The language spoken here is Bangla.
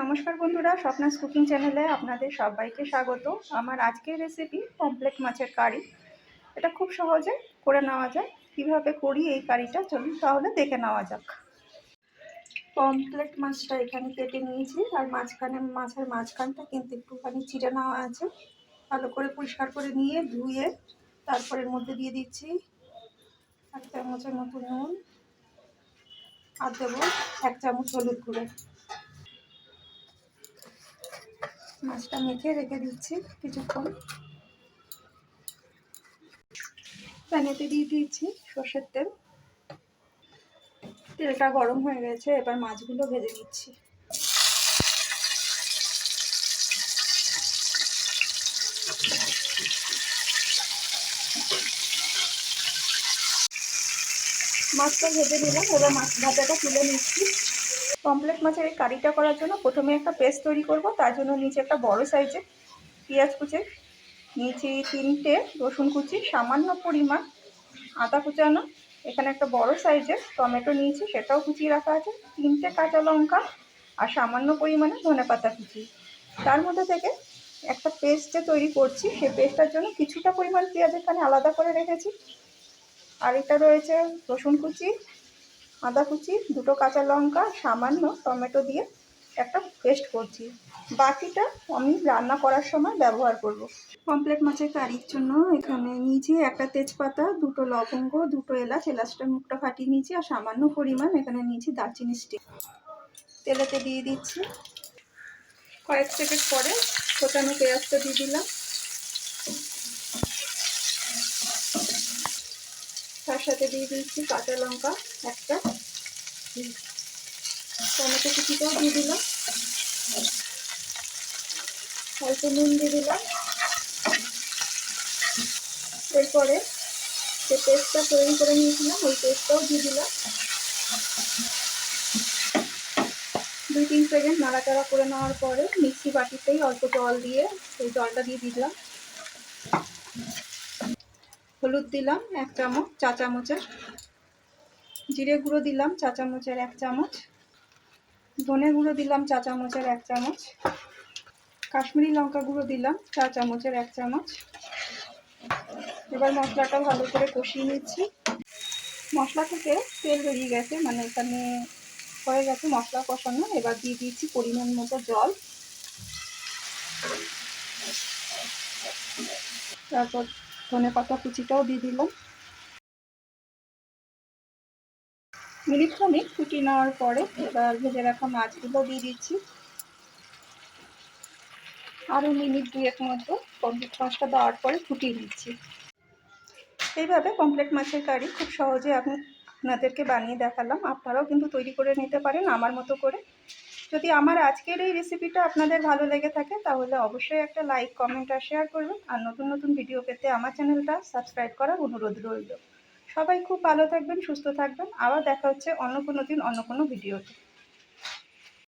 নমস্কার বন্ধুরা, স্বপ্নাস কুকিং চ্যানেলে আপনাদের সবাইকে স্বাগত। আমার আজকের রেসিপি পমপ্লেট মাছের কারি। এটা খুব সহজে করে নেওয়া যায়। কীভাবে করি এই কারিটা চলুন তাহলে দেখে নেওয়া যাক। পমপ্লেট মাছটা এখানে কেটে নিয়েছি আর মাঝখানে মাছের মাঝখানটা কিন্তু একটুখানি চিড়ে নেওয়া আছে। ভালো করে পরিষ্কার করে নিয়ে ধুয়ে তারপরের মধ্যে দিয়ে দিচ্ছি এক চামচের মতো নুন। আর দেবো এক চামচ হলুদ গুঁড়ো। মাছটা মেখে রেখে দিচ্ছি কিছুক্ষণ। প্যানেতে দিয়ে দিয়েছি সর্ষের তেল। তেলটা গরম হয়ে গেছে, এবার মাছগুলো ভেজে নিচ্ছি। মাছটা ভেজে নিলাম, এবার মাছ ভাজাটা তুলে নিচ্ছি। পমপ্লেট মাছের এই কারিটা করার জন্য প্রথমে একটা পেস্ট তৈরি করব, তার জন্য নিচে একটা বড় সাইজে পেঁয়াজ কুচি নিয়েছি তিনটে রসুন কুচি, সামান্য পরিমাণ আদা কুচানো, এখানে একটা বড় সাইজের টমেটো নিয়েছি, সেটাও কুচিয়ে রাখা আছে, তিনটে কাঁচা লঙ্কা আর সামান্য পরিমাণে ধনে পাতা কুচি। তার মধ্যে থেকে একটা পেস্ট যে তৈরি করছি সেই পেস্টটার জন্য কিছুটা পরিমাণ পেঁয়াজ এখানে আলাদা করে রেখেছি, আর এটা রয়েছে রসুন কুচি আদা কুচি, দুটো কাঁচা লঙ্কা, সামান্য টমেটো দিয়ে একটা পেস্ট করছি। বাকিটা আমি রান্না করার সময় ব্যবহার করব। কমপ্লেট মাছের কারির জন্য এখানে নিয়েছি একটা তেজপাতা, দুটো লবঙ্গ, দুটো এলাচ। এলাচটা মুখটা ফাটিয়ে নিয়েছি আর সামান্য পরিমাণ এখানে নিয়েছি দারচিনি স্টিক। তেলেতে দিয়ে দিচ্ছি। কয়েক সেকেন্ড পরে ফোটানো পেঁয়াজটা দিয়ে দিলাম। সাথে দিয়ে দিচ্ছি কাঁচা লঙ্কা একটা। টমেটো কুচিটাও দিয়ে দিলাম। অল্প নুন দিয়ে দিলাম। এরপরে যে পেস্টটা তৈরি করে নিয়েছিলাম, ওই পেস্টটাও দিয়ে দিলাম। দুই তিন সেকেন্ড নাড়াচাড়া করে নেওয়ার পরে মিক্সি বাটিতেই অল্প জল দিয়ে সেই জলটা দিয়ে দিলাম। হলুদ দিলাম, এক চামচ, চা চামচের জিরে গুঁড়ো দিলাম, চা চামচের এক চামচ। ধনে গুঁড়ো দিলাম, চা চামচের এক চামচ। কাশ্মীরি লঙ্কা গুঁড়ো দিলাম, চা চামচের এক চামচ। এবার মশলাটা ভালো করে কষিয়ে নিচ্ছি। মশলা থেকে তেল বেরিয়ে গেছে মানে এখানে হয়ে গেছে মশলা কষানো। এবার দিয়ে দিয়েছি পরিমাণ মতো জল। তারপর ধনে পাতা কুচিটাও দিয়ে দিলাম। মিনিট খানিক ফুটি নেওয়ার পরে এবার ভেজে রাখা মাছগুলো দিয়ে দিচ্ছি। আরও মিনিট দুয়েক মতো কমপ্লিট মাছটা দেওয়ার পরে ফুটিয়ে দিচ্ছি এইভাবে কমপ্লিট মাছের কারি খুব সহজে আমি আপনাদেরকে বানিয়ে দেখালাম। আপনারাও কিন্তু তৈরি করে নিতে পারেন আমার মতো করে। যদি আমার আজকের এই রেসিপিটা আপনাদের ভালো লেগে থাকে, তাহলে অবশ্যই একটা লাইক কমেন্ট আর শেয়ার করবেন। আর নতুন নতুন ভিডিও পেতে আমার চ্যানেলটা সাবস্ক্রাইব করার অনুরোধ রইল। সবাই খুব ভালো থাকবেন, সুস্থ থাকবেন। আবার দেখা হচ্ছে অন্য কোনো দিন, অন্য কোনো ভিডিওতে